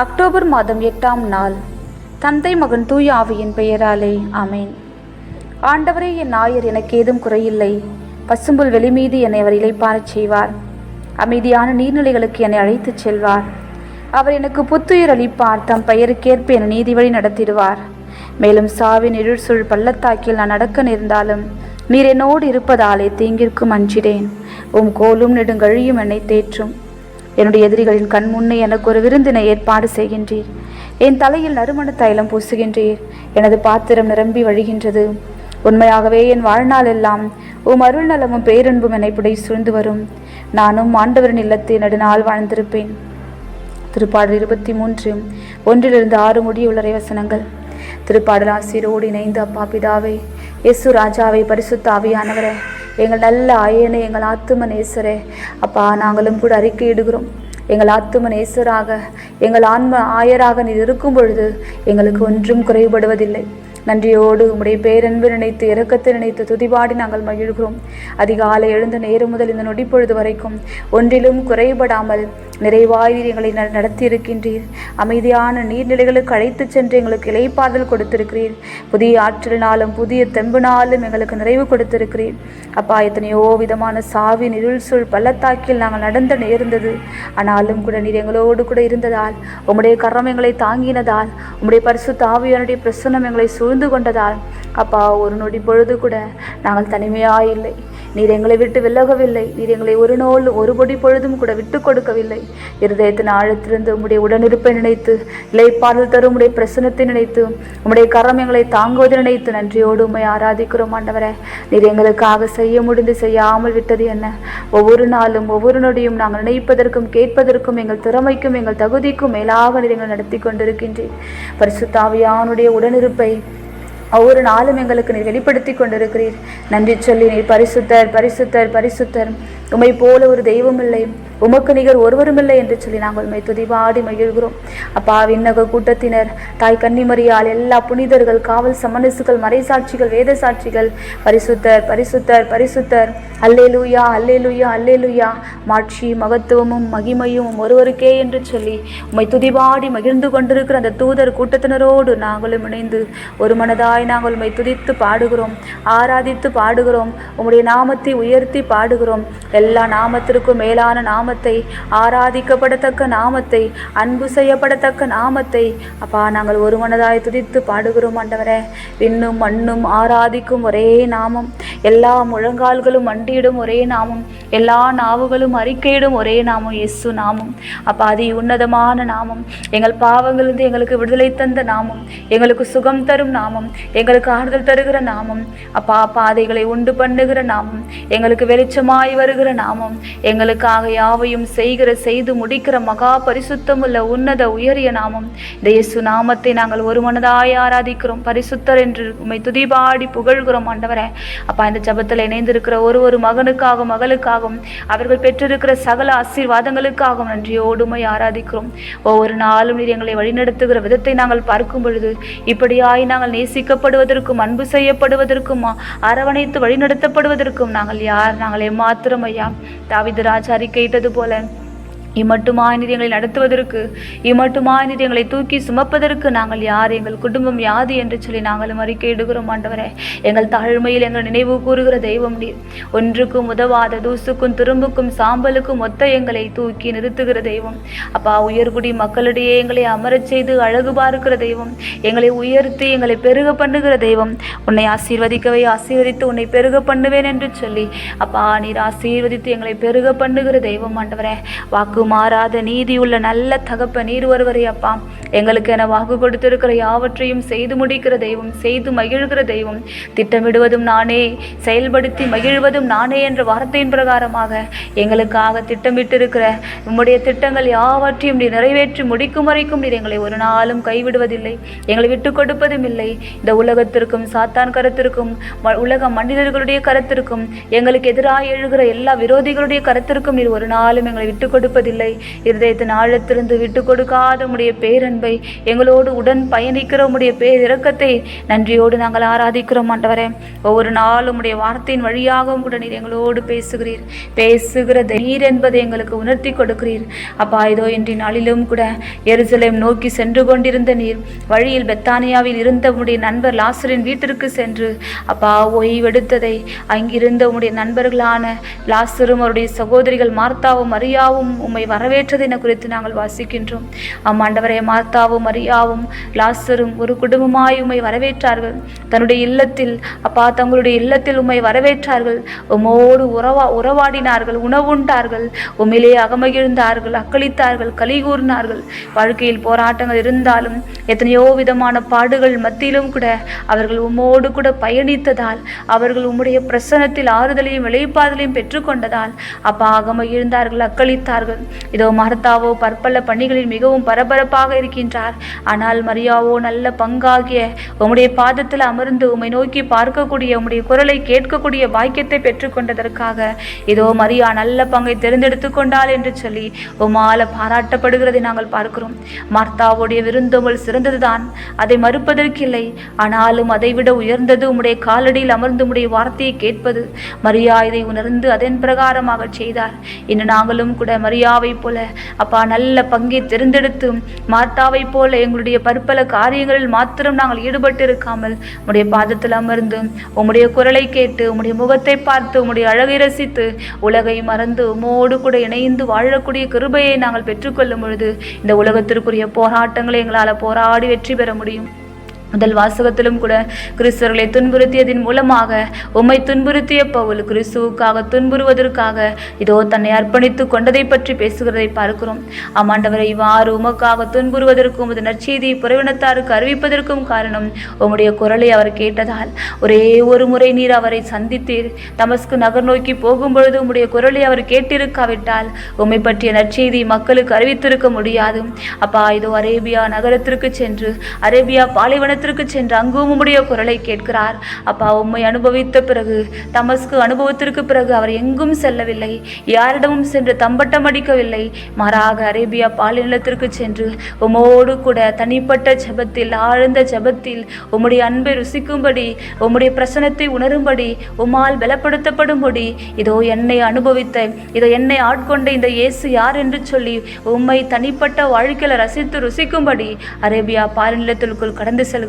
October மாதம் எட்டாம் நாள். தந்தை மகன் தூய ஆவியின் பெயராலே அமேன் ஆண்டவரே என் நாயர் எனக்கு ஏதும் குறையில்லை. பசும்புல் வெளிமீது என்னை அவர் இளைப்பாரச் செய்வார். அமைதியான நீர்நிலைகளுக்கு என்னை அழைத்துச் செல்வார். அவர் எனக்கு புத்துயிர் அளிப்பார். தம் பெயருக்கேற்ப என நீதி வழி நடத்திடுவார். மேலும் சாவின் இருள் பள்ளத்தாக்கில் நான் நடக்க நேர்ந்தாலும் நீர் என்னோடு இருப்பதாலே தீங்கிற்கும் அஞ்சிடேன் உம் கோலும் நெடுங்கழியும் என்னை தேற்றும். என்னுடைய எதிரிகளின் கண் முன்னே எனக்கு ஒரு விருந்தினை ஏற்பாடு செய்கின்றீர். என் தலையில் நறுமண தைலம் பூசுகின்றீர். எனது பாத்திரம் நிரம்பி வழிகின்றது. உண்மையாகவே என் வாழ்நாள் எல்லாம் உம் அருள் நலமும் பேரன்பும் என்னை சூழ்ந்து வரும். நானும் ஆண்டவரின் இல்லத்தில் நெடுநாள் வாழ்ந்திருப்பேன். திருப்பாடல் இருபத்தி மூன்று ஒன்றிலிருந்து ஆறு முடியுள்ள வசனங்கள். திருப்பாடல் ஆசிரியரோடு இணைந்து அப்பா பிதாவே எசு ராஜாவை பரிசுத்த ஆவியானவரே எங்கள் நல்ல ஆயனே எங்கள் ஆத்தும நேசரே அப்பா நாங்களும் கூட அறிக்கையிடுகிறோம் எங்கள் ஆத்தும நேசராக எங்கள் ஆன்ம ஆயராக நீர் இருக்கும் பொழுது எங்களுக்கு ஒன்றும் குறைபடுவதில்லை நன்றியோடு உம்முடைய பேரன்பு நினைத்து இறக்கத்தை நினைத்து துதிபாடி நாங்கள் மகிழ்கிறோம். அதிகாலை எழுந்த நேரம் முதல் இந்த நொடிப்பொழுது வரைக்கும் ஒன்றிலும் குறைபடாமல் நிறைவாய் எங்களை ந- நடத்தி இருக்கின்றீர் அமைதியான நீர்நிலைகளுக்கு அழைத்து சென்று எங்களுக்கு இலைப்பாதல் கொடுத்திருக்கிறீர். புதிய ஆற்றலினாலும் புதிய தெம்பினாலும் எங்களுக்கு நிறைவு கொடுத்திருக்கிறீர். அப்பா எத்தனையோ விதமான சாவின் இருள் சூழ் பள்ளத்தாக்கில் நாங்கள் நடந்த நேர்ந்தது. ஆனாலும் கூட நீர் எங்களோடு கூட இருந்ததால் உம்முடைய கரம் எங்களை தாங்கினதால் உம்முடைய பரிசு தாவியனுடைய பிரசன்னம் எங்களை சூழ்ந்து கொண்டதால் அப்பா ஒரு நொடி பொழுது கூட நாங்கள் தனிமையாக இல்லை நீர் எங்களை விட்டு விலகவில்லை. நீர் எங்களை ஒரு நோல் ஒரு பொடி பொழுதும் கூட விட்டு கொடுக்கவில்லை. இருதயத்தின் ஆழத்திலிருந்து உம்முடைய உடனிருப்பை நினைத்து இலைப்பாடல் தரும் உடைய பிரசனத்தை நினைத்து உம்முடைய கரம் எங்களை தாங்குவதை நினைத்து நன்றியோடு உண்மை ஆராதிக்கிறோம் ஆண்டவரே. நீர் எங்களுக்காக செய்ய முடிந்து செய்யாமல் விட்டது என்ன? ஒவ்வொரு நாளும் ஒவ்வொரு நொடியும் நாங்கள் நினைப்பதற்கும் கேட்பதற்கும் எங்கள் திறமைக்கும் எங்கள் தகுதிக்கும் மேலாக நீர் எங்களை நடத்தி கொண்டிருக்கின்றேன் பரிசுத்தாவியானுடைய உடனிருப்பை ஒவ்வொரு நாளும் எங்களுக்கு நீர் வெளிப்படுத்தி கொண்டிருக்கிறீர். நன்றி சொல்லி நீர் பரிசுத்தர் பரிசுத்தர் பரிசுத்தர். உமை போல ஒரு தெய்வம் இல்லை. உமக்கு நிகர் ஒருவரும் இல்லை என்று சொல்லி நாங்கள் உண்மை துதிபாடி மகிழ்கிறோம். அப்பா விண்ணக கூட்டத்தினர் தாய் கன்னிமரியால் எல்லா புனிதர்கள் காவல் சமனசுகள் மறைசாட்சிகள் வேத சாட்சிகள் பரிசுத்தர் பரிசுத்தர் பரிசுத்தர். அல்லே லூயா அல்லே லூயா அல்லே லூயா மாட்சி மகத்துவமும் மகிமையும் ஒருவருக்கே என்று சொல்லி உம்மை துதிபாடி மகிழ்ந்து கொண்டிருக்கிற அந்த தூதர் கூட்டத்தினரோடு நாங்களும் இணைந்து ஒரு மனதாய் நாங்கள் உம்மை துதித்து பாடுகிறோம் ஆராதித்து பாடுகிறோம் உம்முடைய நாமத்தை உயர்த்தி பாடுகிறோம். எல்லா நாமத்திற்கும் மேலான நாமத்தை ஆராதிக்கப்படத்தக்க நாமத்தை அன்பு செய்யப்படத்தக்க நாமத்தை. அப்பா நாங்கள் ஒரு மனதாய் துதித்து பாடுகிறோம் ஆண்டவரே. விண்ணும் மண்ணும் ஆராதிக்கும் ஒரே நாமம். எல்லா முழங்கால்களும் மண்டியிடும் ஒரே நாமம். எல்லா நாவுகளும் அறிக்கையிடும் ஒரே நாமம் எஸ்ஸு நாமம். அப்பா அதி உன்னதமான நாமம். எங்கள் பாவங்களிலிருந்து எங்களுக்கு விடுதலை தந்த நாமம். எங்களுக்கு சுகம் தரும் நாமம். எங்களுக்கு ஆறுதல் தருகிற நாமம். அப்பா பாதைகளை உண்டு பண்ணுகிற நாமம். எங்களுக்கு வெளிச்சமாய் வருகிற நாமம். எங்களுக்காக யாவையும் செய்கிற செய்து முடிக்கிற மகா பரிசுத்தமுள்ள உன்னத உயரிய நாமம். இந்த இயேசு நாமத்தை நாங்கள் ஒரு மனதாய் ஆராதிக்கிறோம். பரிசுத்தர் என்று உண்மை துதிபாடி புகழ்கிறோம் ஆண்டவரே. அப்பா இந்த ஜபத்தில் இணைந்திருக்கிற ஒரு ஒரு மகனுக்காகவும் மகளுக்காகவும் அவர்கள் பெற்றிருக்கிற சகல ஆசீர்வாதங்களுக்காகவும் நன்றியோடுமை ஆராதிக்கிறோம். ஒவ்வொரு நாளும் நீர் எங்களை வழிநடத்துகிற விதத்தை நாங்கள் பார்க்கும் பொழுது இப்படியாய் நாங்கள் நேசிக்கப்படுவதற்கும் அன்பு செய்யப்படுவதற்கும் அரவணைத்து வழிநடத்தப்படுவதற்கும் நாங்கள் யார்? நாங்கள் எம்மாத்திரம் ஐயா. தாவித ராஜா அறிக்கையிட்டது போல இம்மட்டுமாய் மாநிலங்களை நடத்துவதற்கு இம்மட்டுமாய் மாநிலங்களை தூக்கி சுமப்பதற்கு நாங்கள் யார்? எங்கள் குடும்பம் யாது என்று சொல்லி நாங்களும் அறிக்கையிடுகிறோம் ஆண்டவரே. எங்கள் தாழ்மையில் எங்கள் நினைவு கூறுகிற தெய்வம் நீர் ஒன்றுக்கும் உதவாத தூசுக்கும் துரும்புக்கும் சாம்பலுக்கும் ஒத்த எங்களை தூக்கி நிறுத்துகிற தெய்வம். அப்பா உயர்குடி மக்களிடையே எங்களை அமரச் செய்து அழகு பார்க்கிற தெய்வம். எங்களை உயர்த்தி எங்களை பெருக பண்ணுகிற தெய்வம். உன்னை ஆசீர்வதிக்கவே ஆசீர்வதித்து உன்னை பெருக பண்ணுவேன் என்று சொல்லி அப்பா நீர் ஆசீர்வதித்து எங்களை பெருக பண்ணுகிற தெய்வம் ஆண்டவரே. வாக்கு மாறாத நீதியுள்ள நல்ல தகப்ப நீர் ஒருவரை அப்பா. எங்களுக்கு என வாக்கு கொடுத்திருக்கிற யாவற்றையும் செய்து முடிக்கிற தெய்வம் செய்து மகிழ்கிற தெய்வம். திட்டமிடுவதும் நானே செயல்படுத்தி மகிழ்வதும் நானே என்ற வார்த்தையின் பிரகாரமாக எங்களுக்காக திட்டமிட்டிருக்கிற உம்முடைய திட்டங்கள் யாவற்றையும் நீ நிறைவேற்றி முடிக்கும் வரைக்கும் நீர் எங்களை ஒரு நாளும் கைவிடுவதில்லை. எங்களை விட்டு கொடுப்பதும் இல்லை. இந்த உலகத்திற்கும் சாத்தான் கருத்திற்கும் உலக மனிதர்களுடைய கருத்திற்கும் எங்களுக்கு எதிராக எழுகிற எல்லா விரோதிகளுடைய கருத்திற்கும் நீர் ஒரு நாளும் எங்களை விட்டு கொடுப்பதில்லை. கொடுப்பதில்லை இருதயத்தின் ஆழத்திலிருந்து விட்டு கொடுக்காத உடைய பேரன்பை எங்களோடு உடன் பயணிக்கிற பேர் இறக்கத்தை நன்றியோடு நாங்கள் ஆராதிக்கிறோம் ஆண்டவரே. ஒவ்வொரு நாளும் உடைய வார்த்தையின் வழியாகவும் கூட நீர் எங்களோடு பேசுகிறீர். பேசுகிற நீர் என்பதை எங்களுக்கு உணர்த்தி கொடுக்கிறீர். அப்பா இதோ இன்றைய நாளிலும் கூட எருசலேம் நோக்கி சென்று கொண்டிருந்த நீர் வழியில் பெத்தானியாவில் இருந்த உடைய நண்பர் லாசரின் வீட்டிற்கு சென்று அப்பா ஓய்வெடுத்ததை அங்கிருந்த உடைய நண்பர்களான லாசரும் அவருடைய சகோதரிகள் மார்த்தாவும் மரியாவும் உம்மை வரவேற்றது என குறித்து நாங்கள் வாசிக்கின்றோம். ஆமாண்டவரே மார்த்தாவும் மரியாவும் லாசரும் ஒரு குடும்பமாய் உம்மை வரவேற்றார்கள். தன்னுடைய இல்லத்தில் அப்பா தங்களுடைய இல்லத்தில் உம்மை வரவேற்றார்கள். உம்மோடு உறவா உறவாடினார்கள் உணவுண்டார்கள். உம்மிலே அகமகிழ்ந்தார்கள் அக்களித்தார்கள் கலி கூர்ந்தார்கள் வாழ்க்கையில் போராட்டங்கள் இருந்தாலும் எத்தனையோ விதமான பாடுகள் மத்தியிலும் கூட அவர்கள் உம்மோடு கூட பயணித்ததால் அவர்கள் உம்முடைய பிரசனத்தில் ஆறுதலையும் வெளிப்பாதலையும் பெற்றுக்கொண்டதால் அப்பா அகமகிழ்ந்தார்கள் அக்களித்தார்கள். இதோ மர்த்தாவோ பற்பல பணிகளில் மிகவும் பரபரப்பாக இருக்கின்றார். ஆனால் மரியாவோ நல்ல பங்காகிய உம்முடைய பாதத்தில் அமர்ந்து உம்மை நோக்கி பார்க்கக்கூடிய உம்முடைய குரலை கேட்கக்கூடிய பாக்கியத்தை பெற்றுக்கொண்டதற்காக இதோ மரியா நல்ல பங்கை தேர்ந்தெடுத்து கொண்டாள் என்று சொல்லி உமால பாராட்டப்படுகிறதை நாங்கள் பார்க்கிறோம். மார்த்தாவுடைய விருந்தோமல் சிறந்ததுதான் அதை மறுப்பதற்கில்லை. ஆனாலும் அதைவிட உயர்ந்தது உம்முடைய காலடியில் அமர்ந்து உம்முடைய வார்த்தையை கேட்பது. மரியா இதை உணர்ந்து அதன் பிரகாரமாக செய்தார். இன்று நாங்களும் கூட மரியா மார்த்தாவை போல. அப்பா நல்ல பங்கை தெரிந்தெடுத்து மார்த்தாவை போல எங்களுடைய பற்பல காரியங்களில் மாத்திரம் நாங்கள் ஈடுபட்டு இருக்காமல் உடைய பாதத்தில் அமர்ந்து உம்முடைய குரலை கேட்டு உம்முடைய முகத்தை பார்த்து உம்முடைய அழகை ரசித்து உலகை மறந்து உமோடு கூட இணைந்து வாழக்கூடிய கிருபையை நாங்கள் பெற்றுக்கொள்ளும் பொழுது இந்த உலகத்திற்குரிய போராட்டங்களை எங்களால் போராடி வெற்றி பெற முடியும். முதல் வாசகத்திலும் கூட கிறிஸ்தவர்களை துன்புறுத்தியதன் மூலமாக உம்மை துன்புறுத்திய பவுல் கிறிஸ்துவுக்காக துன்புறுவதற்காக இதோ தன்னை அர்ப்பணித்து கொண்டதை பற்றி பேசுகிறதை பார்க்கிறோம். ஆமாண்டவரை இவ்வாறு உமக்காக துன்புறுவதற்கும் உமது நற்செய்தியை புறவினத்தாருக்கு அறிவிப்பதற்கும் காரணம் உம்முடைய குரலை அவர் கேட்டதால். ஒரே ஒரு முறை நீர் அவரை சந்தித்தீர். தமஸ்கு நகர் நோக்கி போகும்பொழுது உம்முடைய குரலை அவர் கேட்டிருக்காவிட்டால் உம்மை பற்றிய நற்செய்தி மக்களுக்கு அறிவித்திருக்க முடியாது. அப்பா இதோ அரேபியா நகரத்திற்கு சென்று அரேபியா பாலைவனத்திற்கு சென்று அங்கும் உம்முடைய குரலை கேட்கிறார். அப்பா உம்மை அனுபவித்த பிறகு தமஸ்கு அனுபவத்திற்கு பிறகு அவர் எங்கும் செல்லவில்லை. யாரிடமும் சென்று தம்பட்டம் அடிக்கவில்லை. மாறாக அரேபியா பாலைநிலத்திற்கு சென்று உம்மோடு கூட தனிப்பட்ட ஜெபத்தில் ஆழ்ந்த ஜெபத்தில் உம்முடைய அன்பை ருசிக்கும்படி உம்முடைய பிரசனத்தை உணரும்படி உமால் பலப்படுத்தப்படும்படி இதோ என்னை அனுபவித்த இதோ என்னை ஆட்கொண்ட இந்த இயேசு யார் என்று சொல்லி உம்மை தனிப்பட்ட வாழ்க்கையில் ரசித்து ருசிக்கும்படி அரேபியா பாலைநிலத்திற்குள் கடந்து செல்கிறார்.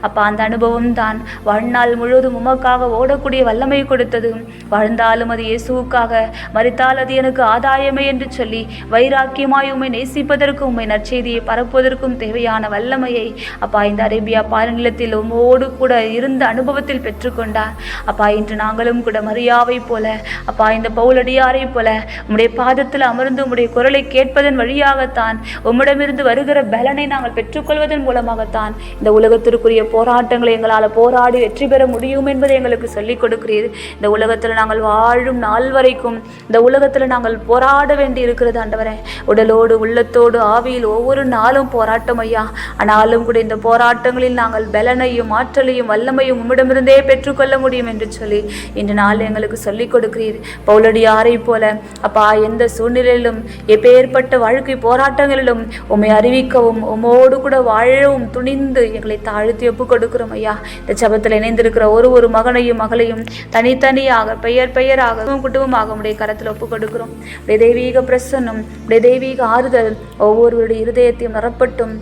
அப்ப அந்த அனுபவம் தான். வாழ்நாள் முழுவதும் உமக்காக ஓடக்கூடிய வல்லமை கொடுத்தது. வாழ்ந்தாலும் அது இயேசுவுக்காக. மறித்தால் அது எனக்கு ஆதாயமே என்று சொல்லி வைராக்கியமாய் உம்மை நேசிப்பதற்கும் உம்மை நற்செய்தியை பரப்புவதற்கும் தேவையான வல்லமையை அப்பா இந்த அரேபியா பாலநிலத்தில் உம்மோடு கூட இருந்த அனுபவத்தில் பெற்றுக்கொண்டார். அப்பா இன்று நாங்களும் கூட மரியாவை போல அப்பா இந்த பவுலடியாரை போல உம்முடைய பாதத்தில் அமர்ந்து உம்முடைய குரலை கேட்பதன் வழியாகத்தான் உம்மிடமிருந்து வருகிற பலனை நாங்கள் பெற்றுக்கொள்வதன் மூலமாகத்தான் இந்த உலக உலகத்திற்குரிய போராட்டங்களை எங்களால் போராடி வெற்றி பெற முடியும் என்பதை எங்களுக்கு சொல்லிக் கொடுக்கிறீர். இந்த உலகத்தில் நாங்கள் வாழும் நாள் வரைக்கும் இந்த உலகத்தில் நாங்கள் போராட வேண்டி இருக்கிறது ஆண்டவரே. உடலோடு உள்ளத்தோடு ஆவியில் ஒவ்வொரு நாளும் போராட்டம் ஐயா. ஆனாலும் கூட இந்த போராட்டங்களில் நாங்கள் பலனையும் ஆற்றலையும் வல்லமையும் உம்மிடமிருந்தே பெற்றுக்கொள்ள முடியும் என்று சொல்லி இன்று நாள் எங்களுக்கு சொல்லிக் கொடுக்கிறீர். பௌலடியாரை போல அப்பா எந்த சூழ்நிலையிலும் எப்பேற்பட்ட வாழ்க்கை போராட்டங்களிலும் உம்மை அறிவிக்கவும் உம்மோடு கூட வாழவும் துணிந்து எங்களை தாழ்த்தி ஒப்பு கொடுக்கிறோம் ஐயா. இந்த ஜபத்தில் இணைந்திருக்கிற ஒரு ஒரு மகனையும் மகளையும் தனித்தனியாக பெயர் பெயராக குடும்பமாக உடைய கரத்தில் ஒப்பு கொடுக்கிறோம். உடைய தெய்வீக பிரசன்னம் உடைய தெய்வீக ஆறுதல் ஒவ்வொருவருடைய இருதயத்தையும் நிரப்பட்டும்.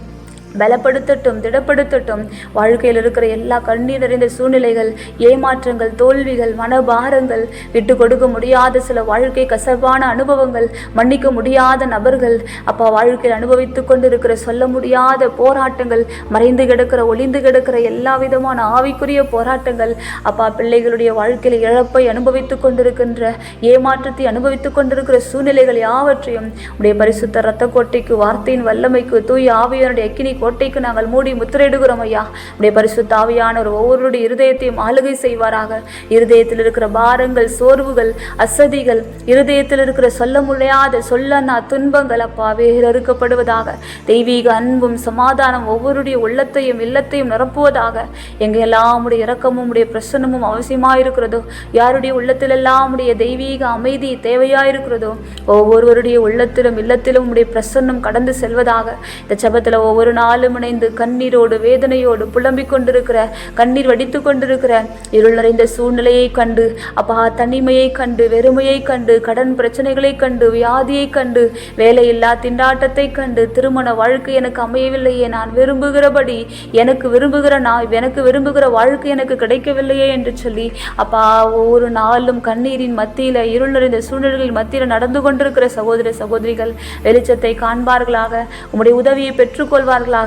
பலப்படுத்தட்டும் திடப்படுத்தட்டும். வாழ்க்கையில் இருக்கிற எல்லா கண்ணீர் நிறைந்த சூழ்நிலைகள் ஏமாற்றங்கள் தோல்விகள் மனபாரங்கள் விட்டு கொடுக்க முடியாத சில வாழ்க்கை கசப்பான அனுபவங்கள் மன்னிக்க முடியாத நபர்கள் அப்பா வாழ்க்கையில் அனுபவித்து கொண்டிருக்கிற சொல்ல முடியாத போராட்டங்கள் மறைந்து கிடக்கிற ஒளிந்து கிடக்கிற எல்லா விதமான ஆவிக்குரிய போராட்டங்கள் அப்பா பிள்ளைகளுடைய வாழ்க்கையில் இழப்பை அனுபவித்து கொண்டிருக்கின்ற ஏமாற்றத்தை அனுபவித்துக் கொண்டிருக்கிற சூழ்நிலைகள் யாவற்றையும் உடைய பரிசுத்த இரத்த கோட்டைக்கு வார்த்தையின் வல்லமைக்கு தூய் ஆவியனுடைய அக்கினி கோட்டைக்கு நாங்கள் மூடி முத்திரையிடுகிறோம் ஐயா. உடைய பரிசுத்த ஆவியானவர் ஒவ்வொருடைய இருதயத்தையும் ஆளுகை செய்வாராக. இருதயத்தில் இருக்கிற பாரங்கள் சோர்வுகள் அசதிகள் இருதயத்தில் இருக்கிற சொல்ல முடியாத சொல்லனா துன்பங்கள் அப்பா வேறறுக்கப்படுவதாக தெய்வீக அன்பும் சமாதானம் ஒவ்வொருடைய உள்ளத்தையும் இல்லத்தையும் நிரப்புவதாக. எங்கள் உடைய இரக்கமும் உடைய அவசியமாக அவசியமாயிருக்கிறதோ யாருடைய உள்ளத்திலெல்லாம் உடைய தெய்வீக அமைதி தேவையாயிருக்கிறதோ ஒவ்வொருவருடைய உள்ளத்திலும் இல்லத்திலும் உடைய பிரசன்னம் கடந்து செல்வதாக. இந்த ஜெபத்தில் ஒவ்வொரு நாளும் இணைந்து கண்ணீரோடு வேதனையோடு புலம்பிக் கொண்டிருக்கிற கண்ணீர் வடித்து கொண்டிருக்கிற இருள் நிறைந்த சூழ்நிலையை கண்டு அப்பா தனிமையை கண்டு வெறுமையை கண்டு கடன் பிரச்சனைகளை கண்டு வியாதியை கண்டு வேலையில்லா திண்டாட்டத்தை கண்டு திருமண வாழ்க்கை எனக்கு அமையவில்லையே நான் விரும்புகிறபடி எனக்கு விரும்புகிற நான் எனக்கு விரும்புகிற வாழ்க்கை எனக்கு கிடைக்கவில்லையே என்று சொல்லி அப்பா ஒவ்வொரு நாளும் கண்ணீரின் மத்தியில் இருள் நிறைந்த சூழ்நிலைகளின் மத்தியில் நடந்து கொண்டிருக்கிற சகோதர சகோதரிகள் வெளிச்சத்தை காண்பார்களாக உங்களுடைய உதவியை பெற்றுக்கொள்வார்களாக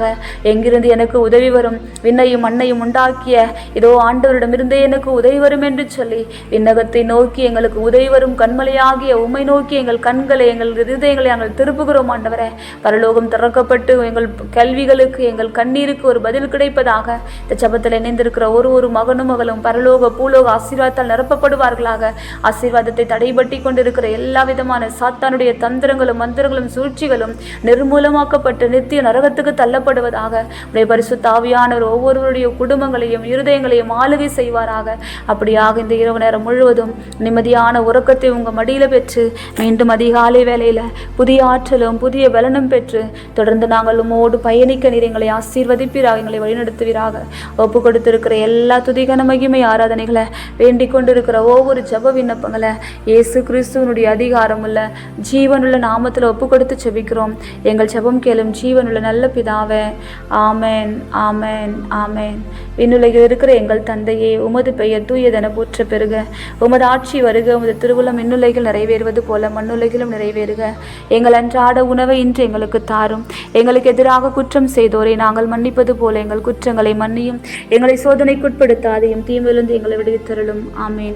எங்கிருந்து எனக்கு உதவி வரும்? விண்ணையும் மண்ணையும் உண்டாக்கிய இதோ ஆண்டவரிடமிருந்தே எனக்கு உதவி வரும் என்று சொல்லி விண்ணகத்தை நோக்கி எங்களுக்கு உதவி வரும் கண்மலையாகிய உம்மை நோக்கி எங்கள் கண்களை எங்கள் இருதயங்களை நாங்கள் திருப்புகிறோம் ஆண்டவரே. பரலோகம் திறக்கப்பட்டு எங்கள் கல்விகளுக்கு எங்கள் கண்ணீருக்கு ஒரு பதில் கிடைப்பதாக. இந்த சபத்தில் இணைந்திருக்கிற ஒரு ஒரு மகனும் மகளும் பரலோக பூலோக ஆசீர்வாதத்தால் நிரப்பப்படுவார்களாக. ஆசீர்வாதத்தை தடைபட்டி கொண்டிருக்கிற எல்லா விதமான சாத்தானுடைய தந்திரங்களும் மந்திரங்களும் சூழ்ச்சிகளும் நிர்மூலமாக்கப்பட்டு நித்திய நரகத்துக்கு தள்ளப்படுவதாக உடைய பரிசுத்தாவியானவர் ஒவ்வொருவருடைய குடும்பங்களையும் இருதயங்களையும் ஆளுகை செய்வாராக. அப்படியாக இந்த இரவு நேரம் முழுவதும் நிம்மதியான உறக்கத்தை உங்கள் மடியில் பெற்று மீண்டும் அதிகாலை வேளையில் புதிய ஆற்றலும் புதிய பலனும் பெற்று தொடர்ந்து நாங்கள் உம்மோடு பயணிக்க நீர் எங்களை ஆசீர்வதிப்பீராக எங்களை வழிநடத்துவீராக. ஒப்பு கொடுத்திருக்கிற எல்லா துதிகன மகிமை ஆராதனைகளை வேண்டிக் கொண்டிருக்கிற ஒவ்வொரு ஜெப விண்ணப்பங்களை இயேசு கிறிஸ்துவனுடைய அதிகாரம் உள்ள ஜீவனுள்ள நாமத்தில் ஒப்பு கொடுத்து செபிக்கிறோம். எங்கள் ஜெபம் கேளும் ஜீவனுள்ள நல்ல பிதாவை ஆமென் ஆமேன் ஆமேன். விண்ணுலகில் இருக்கிற எங்கள் தந்தையே உமது பெயர் தூயதென போற்ற பெறுக. உமது ஆட்சி வருக உமது திருவுளம் விண்ணுலகில் நிறைவேறுவது போல மண்ணுலகிலும் நிறைவேறுக. எங்கள் அன்றாட உணவை இன்று எங்களுக்கு தாரும். எங்களுக்கு எதிராக குற்றம் செய்தோரை நாங்கள் மன்னிப்பது போல எங்கள் குற்றங்களை மன்னியும். எங்களை சோதனைக்குட்படுத்தாதையும் தீமையிலிருந்து எங்களை விடுவித்தருளும். ஆமேன்.